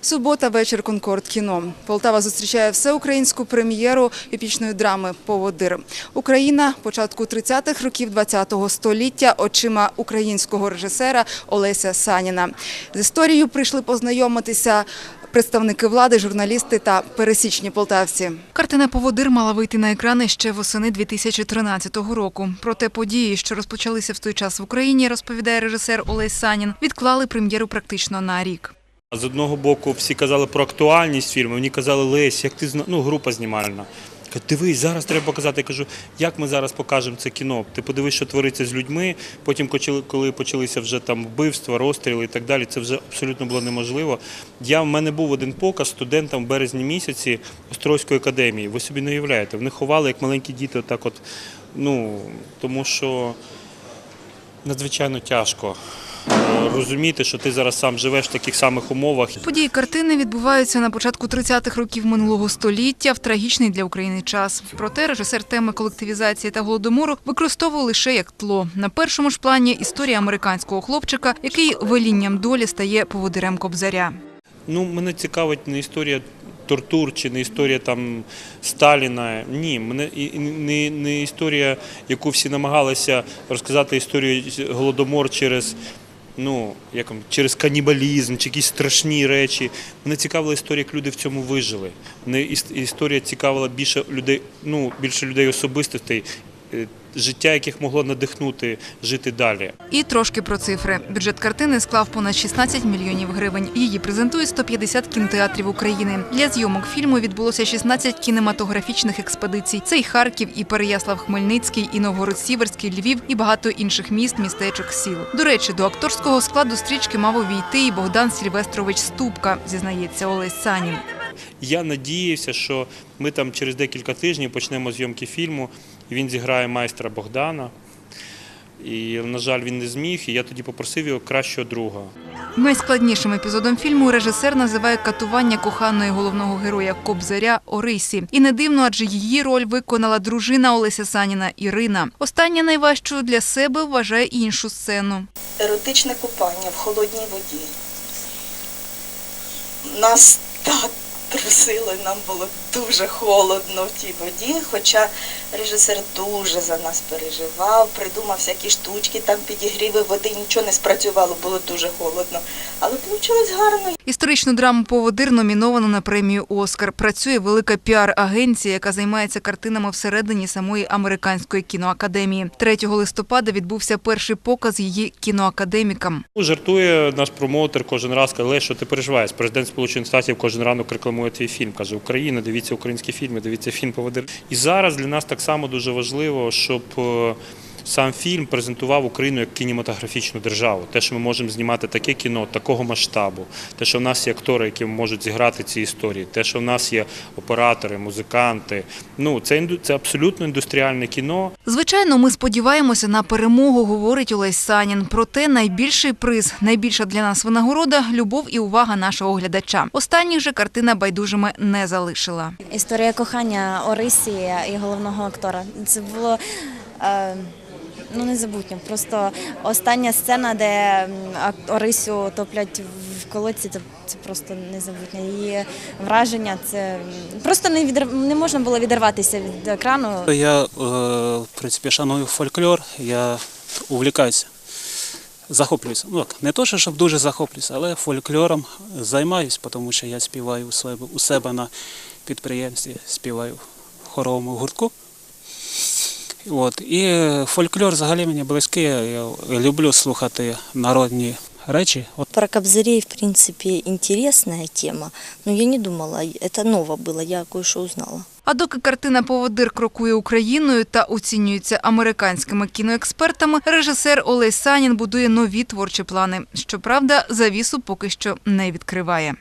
Субота, вечір Конкорд кіно. Полтава зустрічає всеукраїнську прем'єру епічної драми Поводир. Україна початку 30-х років 20-го століття очима українського режисера Олеся Саніна. З історією прийшли познайомитися представники влади, журналісти та пересічні полтавці. Картина Поводир мала вийти на екрани ще восени 2013 року. Проте події, що розпочалися в той час в Україні, розповідає режисер Олесь Санін, відклали прем'єру практично на рік. З одного боку, всі казали про актуальність фільму. Мені казали, Лесь, як ти зна... ну, група знімальна. Кажуть, дивись, зараз треба показати. Я кажу, як ми зараз покажемо це кіно? Ти подивись, що твориться з людьми. Потім, коли- почалися вже там вбивства, розстріли і так далі, це вже абсолютно було неможливо. Я в мене був один показ студентам в березні місяці Острозької академії. Ви собі не уявляєте, вони ховали як маленькі діти, отак от. Ну тому що надзвичайно тяжко розуміти, що ти зараз сам живеш в таких самих умовах. Події картини відбуваються на початку 30-х років минулого століття в трагічний для України час. Проте режисер теми колективізації та голодомору використовував лише як тло. На першому ж плані історія американського хлопчика, який велінням долі стає поводирем кобзаря. Ну, мене цікавить не історія тортур чи не історія там Сталіна. Ні, мене не, не історія, яку всі намагалися розказати історію голодомор через. Ну, як через канібалізм чи якісь страшні речі. Мене цікавила історія, як люди в цьому вижили. Мене історія цікавила більше людей, ну, більше людей особистостей, життя, яких могло надихнути жити далі. І трошки про цифри. Бюджет картини склав понад 16 мільйонів гривень. Її презентують 150 кінотеатрів України. Для зйомок фільму відбулося 16 кінематографічних експедицій. Це і Харків, і Переяслав-Хмельницький, і Новгород-Сіверський, Львів, і багато інших міст, містечок, сіл. До речі, до акторського складу стрічки мав увійти і Богдан Сільвестрович Ступка, зізнається Олесь Санін. Я надіявся, що ми там через декілька тижнів почнемо зйомки фільму. І Він зіграє майстра Богдана. І, на жаль, він не зміг. І я тоді попросив його кращого друга. Найскладнішим епізодом фільму режисер називає катування коханої головного героя Кобзаря Орисі. І не дивно, адже її роль виконала дружина Олеся Саніна Ірина. Остання найважчою для себе вважає іншу сцену. еротичне купання в холодній воді. Нас так трусило, нам було дуже холодно в тій воді, хоча режисер дуже за нас переживав, придумав всякі штучки, там підігріви води, нічого не спрацювало, було дуже холодно. Але вийшло гарно. Історичну драму Поводир номіновано на премію Оскар. Працює велика піар-агенція, яка займається картинами всередині самої американської кіноакадемії. 3 листопада відбувся перший показ її кіноакадемікам. Жартує наш промоутер кожен раз, каже, що ти переживаєш. Президент Сполучених Штатів кожен ранок рекламує твій фільм. Каже, Україна, дивіться українські фільми, дивіться фільм «Поводир». І зараз для нас так само дуже важливо, щоб е, сам фільм презентував Україну як кінематографічну державу. Те, що ми можемо знімати таке кіно, такого масштабу, те, що в нас є актори, які можуть зіграти ці історії, те, що в нас є оператори, музиканти. Ну, це, інду- це абсолютно індустріальне кіно. Звичайно, ми сподіваємося на перемогу, говорить Олесь Санін. Проте найбільший приз, найбільша для нас винагорода любов і увага нашого глядача. Останніх же картина байдужими не залишила. Історія кохання Орисі і головного актора. Це було е, ну незабутньо. Просто остання сцена, де Орисю топлять в колодці, це, це просто незабутнє. Її враження це просто не відр... не можна було відірватися від екрану. Я, е, в принципі, шаную фольклор, я увлікаюся, захоплююся. Ну, так, не то, що щоб дуже захоплююся, але фольклором займаюся, тому що я співаю у себе, у себе на підприємстві, співаю в хоровому гуртку. От. І фольклор взагалі мені близький. Я люблю слухати народні речі. От Про Кобзарей, в принципе, интересная тема, но я не думала, это ново было, я кое-что узнала. А доки картина Поводир крокує Україною та оцінюється американськими кіноекспертами, режисер Олесь Санін будує нові творчі плани. Щоправда, завісу поки що не відкриває.